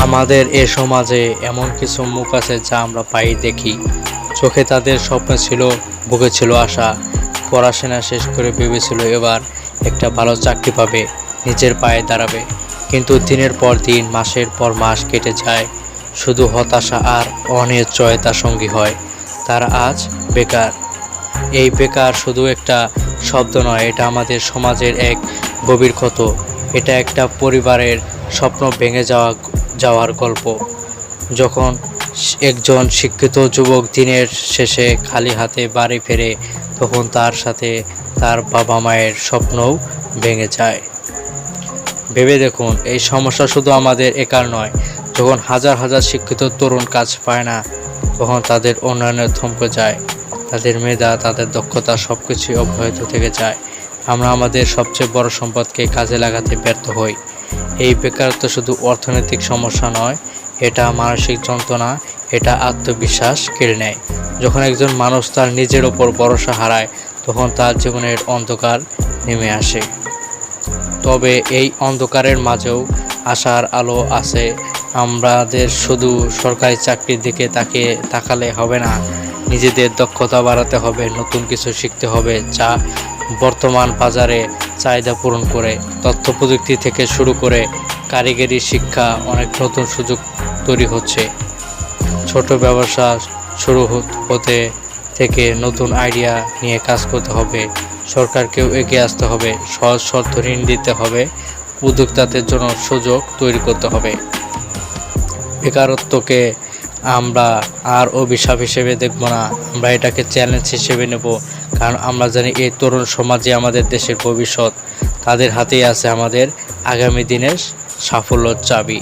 আমাদের এ সমাজে এমন কিছু মুখ আছে যা আমরা পাই দেখি। চোখে তাদের স্বপ্ন ছিল, বুকে ছিল আশা। পড়াশোনা শেষ করে ভেবেছিল এবার একটা ভালো চাকরি পাবে, নিজের পায়ে দাঁড়াবে। কিন্তু দিনের পর দিন, মাসের পর মাস কেটে যায়। শুধু হতাশা আর অনিশ্চয়তা সঙ্গী হয়। তারা আজ বেকার। এই বেকার শুধু একটা শব্দ নয়, এটা আমাদের সমাজের এক গভীর ক্ষত। এটা একটা পরিবারের স্বপ্ন ভেঙে যাওয়া যাওয়ার গল্প। যখন একজন শিক্ষিত যুবক দিনের শেষে খালি হাতে বাড়ি ফেরে, তখন তার সাথে তার বাবা মায়ের স্বপ্নও ভেঙে যায়। ভেবে দেখুন, এই সমস্যা শুধু আমাদের একার নয়, যখন হাজার হাজার শিক্ষিত তরুণ কাজ পায় না, তখন তাদের উন্নয়নের থমকে যায়। তাদের মেধা, তাদের দক্ষতা সব কিছুই অব্যাহত থেকে যায়। আমরা আমাদের সবচেয়ে বড় সম্পদকে কাজে লাগাতে ব্যর্থ হই। এই বেকারত্ব শুধু অর্থনৈতিক সমস্যা নয়, এটা মানসিক যন্ত্রণা, এটা আত্মবিশ্বাস কেড়ে নেয়। যখন একজন মানুষ তার নিজের ওপর ভরসা হারায়, তখন তার জীবনের অন্ধকার নেমে আসে। তবে এই অন্ধকারের মাঝেও আশার আলো আছে। আমাদের শুধু সরকারি চাকরির দিকে তাকে তাকালে হবে না, নিজেদের দক্ষতা বাড়াতে হবে, নতুন কিছু শিখতে হবে যা বর্তমান বাজারে চাহিদা পূরণ করে, তথ্য প্রযুক্তি থেকে শুরু করে কারিগরি শিক্ষা অনেক নতুন সুযোগ তৈরি হচ্ছে। ছোট ব্যবসা শুরু হত- থেকে নতুন আইডিয়া নিয়ে কাজ করতে হবে। সরকারকেও এগিয়ে আসতে হবে। সহজ শর্ত ঋণ দিতে হবে। উদ্যোক্তাদের জন্য সুযোগ তৈরি করতে হবে। বেকারত্বকে আমরা আর অভিশাপ হিসেবে দেখব না। আমরা এটাকে চ্যালেঞ্জ হিসেবে নেব। কারণ আমরা জানি এই তরুণ সমাজে আমাদের দেশের ভবিষ্যৎ। তাদের হাতেই আছে আমাদের আগামী দিনের সাফল্যর চাবি।